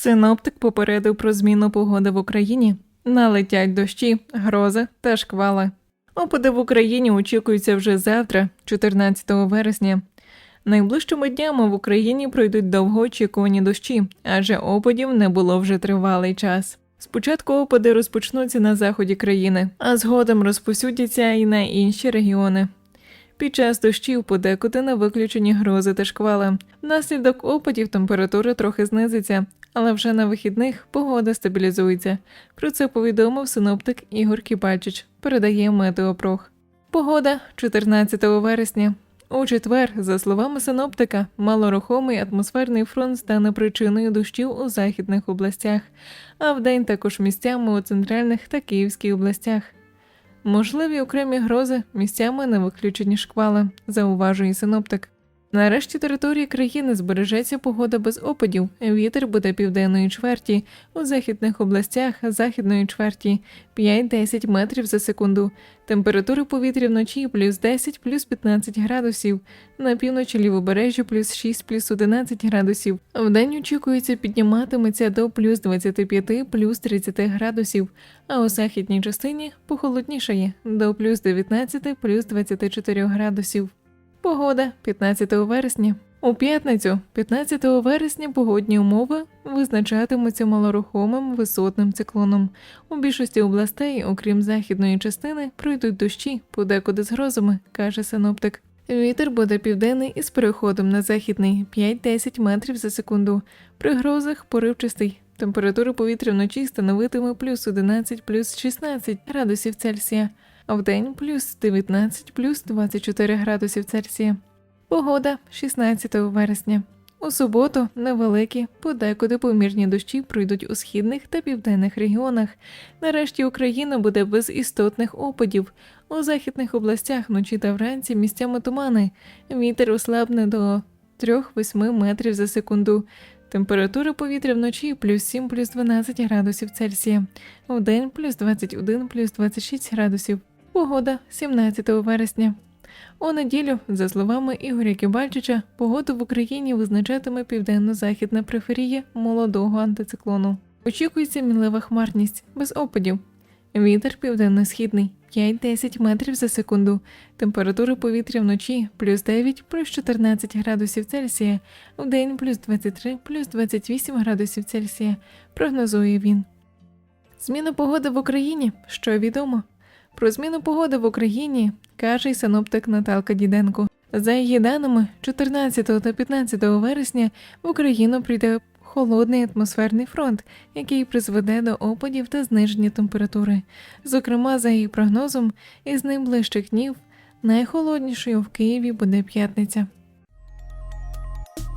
Синоптик попередив про зміну погоди в Україні. Налетять дощі, грози та шквали. Опади в Україні очікуються вже завтра, 14 вересня. Найближчими днями в Україні пройдуть довгоочікувані дощі, адже опадів не було вже тривалий час. Спочатку опади розпочнуться на заході країни, а згодом розпосюдяться і на інші регіони. Під час дощів подекуди не виключені грози та шквали. Внаслідок опадів температура трохи знизиться, але вже на вихідних погода стабілізується. Про це повідомив синоптик Ігор Кібальчич, передає Метеопрох. Погода 14 вересня. У четвер, за словами синоптика, малорухомий атмосферний фронт стане причиною дощів у західних областях, а вдень також місцями у центральних та київській областях. Можливі окремі грози місцями не виключені шквали, зауважує синоптик. Нарешті території країни збережеться погода без опадів. Вітер буде південної чверті, у західних областях західної чверті 5-10 метрів за секунду. Температура повітря вночі плюс 10, плюс 15 градусів. На півночі лівобережжя плюс 6, плюс 11 градусів. Вдень очікується підніматиметься до плюс 25, плюс 30 градусів, а у західній частині похолоднішає до плюс 19, плюс 24 градусів. Погода 15 вересня. У п'ятницю, 15 вересня, погодні умови визначатимуться малорухомим висотним циклоном. У більшості областей, окрім західної частини, пройдуть дощі, подекуди з грозами, каже синоптик. Вітер буде південний із переходом на західний 5-10 метрів за секунду. При грозах поривчастий. Температура повітря вночі становитиме плюс 11, плюс 16 градусів Цельсія, вдень плюс 19, плюс 24 градусів Цельсія. Погода 16 вересня. У суботу невеликі, подекуди помірні дощі пройдуть у східних та південних регіонах. Нарешті Україна буде без істотних опадів. У західних областях вночі та вранці місцями тумани. Вітер ослабне до 3-8 метрів за секунду. Температура повітря вночі плюс 7, плюс 12 градусів Цельсія. Вдень плюс 21, плюс 26 градусів. Погода 17 вересня. У неділю, за словами Ігоря Кібальчича, погоду в Україні визначатиме південно-західна преферія молодого антициклону. Очікується мінлива хмарність без опадів. Вітер південно-східний 5-10 метрів за секунду. Температура повітря вночі плюс 9, плюс 14 градусів Цельсія, вдень плюс 23, плюс 28 градусів Цельсія, прогнозує він. Зміна погоди в Україні, що відомо. Про зміну погоди в Україні каже й синоптик Наталка Діденко. За її даними, 14 та 15 вересня в Україну прийде холодний атмосферний фронт, який призведе до опадів та зниження температури. Зокрема, за її прогнозом, із найближчих днів найхолоднішою в Києві буде п'ятниця.